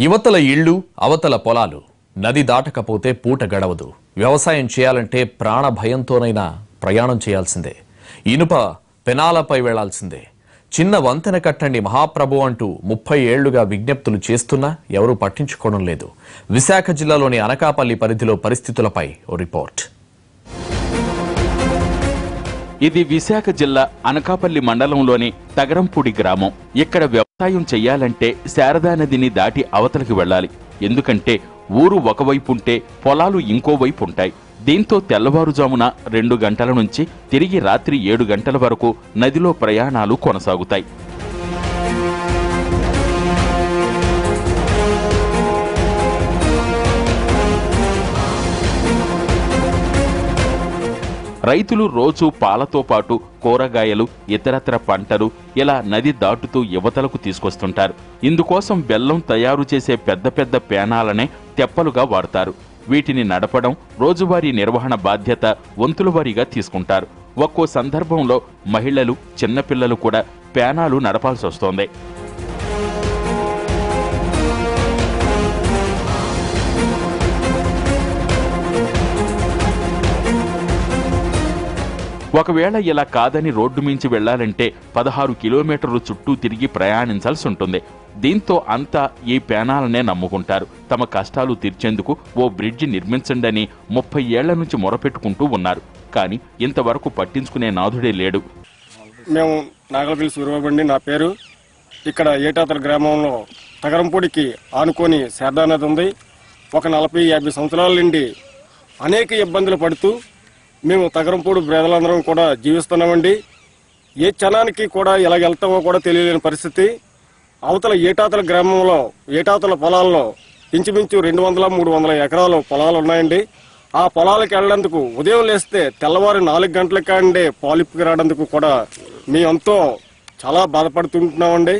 యువతల ఇళ్ళు అవతల పొలాలు. నది దాటకపోతే పూట గడవదు. వ్యవసాయం చేయాలంటే ప్రాణ భయంతోనైనా ప్రయాణం చేయాల్సిందే. ఇనుప పెనాలపై వెళ్ళాల్సిందే. చిన్న వంతెన కట్టండి మహాప్రభు అంటూ ముప్పై ఏళ్ళుగా విజ్ఞప్తులు చేస్తున్నా ఎవరూ పట్టించుకోవడం లేదు. విశాఖ జిల్లాలోని అనకాపల్లి పరిధిలో పరిస్థితులపై ఓ రిపోర్ట్. ఇది విశాఖ జిల్లా అనకాపల్లి మండలంలోని తగరంపూడి గ్రామం. ఇక్కడ వ్యవసాయం చెయ్యాలంటే శారదా నదిని దాటి అవతలికి వెళ్ళాలి. ఎందుకంటే ఊరు ఒకవైపు ఉంటే పొలాలు ఇంకోవైపు ఉంటాయి దీంతో తెల్లవారుజామున రెండు గంటల నుంచి తిరిగి రాత్రి ఏడు గంటల వరకు నదిలో ప్రయాణాలు కొనసాగుతాయి. రైతులు రోజు పాలతో పాటు కూరగాయలు ఇతరత్ర పంటలు ఇలా నది దాటుతూ యువతలకు తీసుకొస్తుంటారు. ఇందుకోసం బెల్లం తయారు చేసే పెద్ద పెద్ద పేనాలనే తెప్పలుగా వాడతారు. వీటిని నడపడం రోజువారీ నిర్వహణ బాధ్యత వంతులవారీగా తీసుకుంటారు. ఒక్కో సందర్భంలో మహిళలు చిన్నపిల్లలు కూడా పేనాలు నడపాల్సి వస్తోంది ఒకవేళ ఇలా కాదని రోడ్డు మించి వెళ్ళాలంటే పదహారు కిలోమీటర్లు చుట్టూ తిరిగి ప్రయాణించాల్సి ఉంటుంది. దీంతో అంతా ఈ పేనాలనే నమ్ముకుంటారు. తమ కష్టాలు తీర్చేందుకు ఓ బ్రిడ్జి నిర్మించండని ముప్పై ఏళ్ళ నుంచి మొరపెట్టుకుంటూ ఉన్నారు. కానీ ఇంతవరకు పట్టించుకునే నాథుడే లేడు. మేము నాగలపల్లి సూర్యబండి నా పేరు. ఇక్కడ ఏటాతల గ్రామంలో తగరంపూడికి ఆనుకొని శారదానది ఉంది. ఒక నలభై యాభై సంవత్సరాల నుండి అనేక ఇబ్బందులు పడుతూ మేము తగరంపూడి బ్రదలందరం కూడా జీవిస్తున్నామండి. ఏ క్షణానికి కూడా ఎలా వెళ్తామో కూడా తెలియలేని పరిస్థితి. అవతల ఏటాతల గ్రామంలో ఏటాతల పొలాల్లో ఇంచుమించు రెండు వందల మూడు వందల ఎకరాలు పొలాలు ఉన్నాయండి. ఆ పొలాలకు వెళ్ళేందుకు ఉదయం లేస్తే తెల్లవారు నాలుగు గంటల కాండే పాలిప్కి రావడానికి కూడా మేమంతో చాలా బాధపడుతుంటున్నామండి.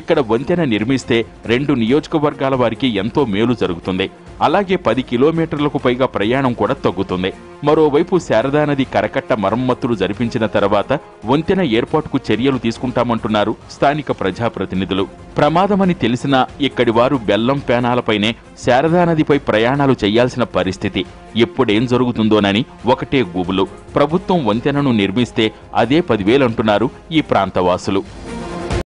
ఇక్కడ వంతెన నిర్మిస్తే రెండు నియోజకవర్గాల వారికి ఎంతో మేలు జరుగుతుంది. అలాగే పది కిలోమీటర్లకు పైగా ప్రయాణం కూడా తగ్గుతుంది. మరోవైపు శారదా నది కరకట్ట మరమ్మతులు జరిపించిన తర్వాత వంతెన ఏర్పాటుకు చర్యలు తీసుకుంటామంటున్నారు స్థానిక ప్రజాప్రతినిధులు. ప్రమాదమని తెలిసినా ఇక్కడి వారు బెల్లం పేనాలపైనే శారదా నదిపై ప్రయాణాలు చేయాల్సిన పరిస్థితి ఎప్పుడేం జరుగుతుందోనని ఒకటే గుబులు. ప్రభుత్వం వంతెనను నిర్మిస్తే అదే పదివేలంటున్నారు ఈ ప్రాంతవాసులు.